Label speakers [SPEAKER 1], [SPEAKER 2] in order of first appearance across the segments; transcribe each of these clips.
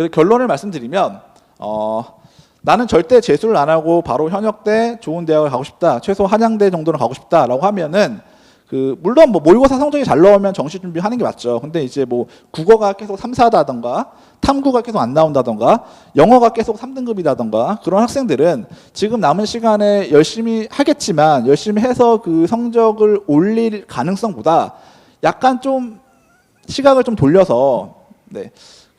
[SPEAKER 1] 그래서 결론을 말씀드리면 어, 나는 절대 재수를 안 하고 바로 현역대 좋은 대학을 가고 싶다. 최소 한양대 정도는 가고 싶다라고 하면은 그 물론 뭐 모의고사 성적이 잘 나오면 정시 준비하는 게 맞죠. 근데 이제 뭐 국어가 계속 3, 4다던가 탐구가 계속 안 나온다던가 영어가 계속 3등급이다던가 그런 학생들은 지금 남은 시간에 열심히 하겠지만 열심히 해서 그 성적을 올릴 가능성보다 약간 좀 시각을 좀 돌려서 네.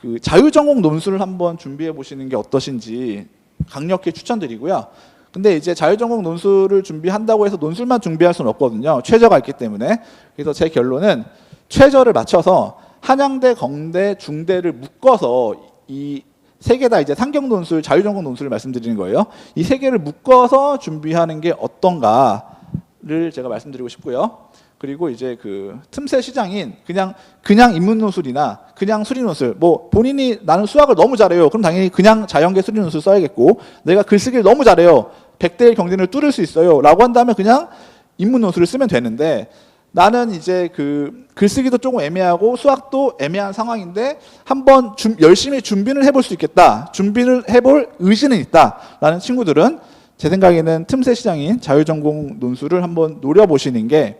[SPEAKER 1] 그 자유전공 논술을 한번 준비해 보시는 게 어떠신지 강력히 추천드리고요. 근데 이제 자유전공 논술을 준비한다고 해서 논술만 준비할 수는 없거든요. 최저가 있기 때문에. 그래서 제 결론은 최저를 맞춰서 한양대, 공대, 중대를 묶어서 이 세 개 다 이제 상경 논술, 자유전공 논술을 말씀드리는 거예요. 이 세 개를 묶어서 준비하는 게 어떤가를 제가 말씀드리고 싶고요. 그리고 이제 그 틈새 시장인 그냥 그냥 인문 논술이나 그냥 수리 논술 뭐 본인이 나는 수학을 너무 잘해요. 그럼 당연히 그냥 자연계 수리 논술 써야겠고 내가 글쓰기를 너무 잘해요. 100대 1 경쟁을 뚫을 수 있어요 라고 한다면 그냥 인문 논술을 쓰면 되는데 나는 이제 그 글쓰기도 조금 애매하고 수학도 애매한 상황인데 한번 준- 열심히 준비를 해볼 수 있겠다. 준비를 해볼 의지는 있다 라는 친구들은 제 생각에는 틈새 시장인 자유전공 논술을 한번 노려보시는 게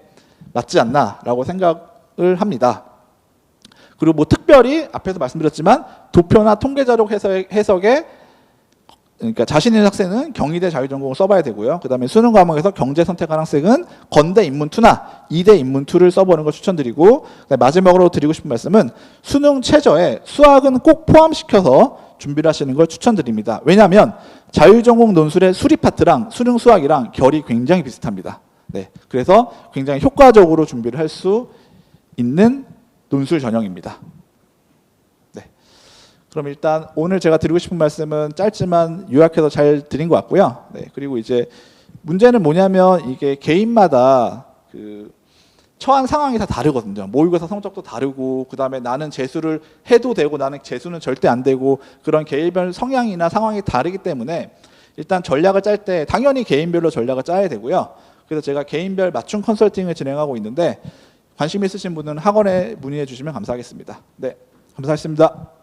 [SPEAKER 1] 맞지 않나라고 생각을 합니다. 그리고 뭐 특별히 앞에서 말씀드렸지만 도표나 통계 자료 해석- 해석 에 그러니까 자신 있는 학생은 경희대 자유전공을 써봐야 되고요. 그 다음에 수능 과목에서 경제 선택한 학생은 건대 인문2나 이대 인문2를 써보는 걸 추천드리고 마지막으로 드리고 싶은 말씀은 수능 최저에 수학은 꼭 포함시켜서 준비를 하시는 걸 추천드립니다. 왜냐하면 자유전공 논술의 수리 파트랑 수능 수학이랑 결이 굉장히 비슷합니다. 네, 그래서 굉장히 효과적으로 준비를 할 수 있는 논술 전형입니다. 네. 그럼 일단 오늘 제가 드리고 싶은 말씀은 짧지만 요약해서 잘 드린 것 같고요. 네. 그리고 이제 문제는 뭐냐면 이게 개인마다 그 처한 상황이 다 다르거든요. 모의고사 성적도 다르고 그다음에 나는 재수를 해도 되고 나는 재수는 절대 안 되고 그런 개인별 성향이나 상황이 다르기 때문에 일단 전략을 짤 때 당연히 개인별로 전략을 짜야 되고요. 그래서 제가 개인별 맞춤 컨설팅을 진행하고 있는데 관심 있으신 분은 학원에 문의해 주시면 감사하겠습니다. 네. 감사했습니다.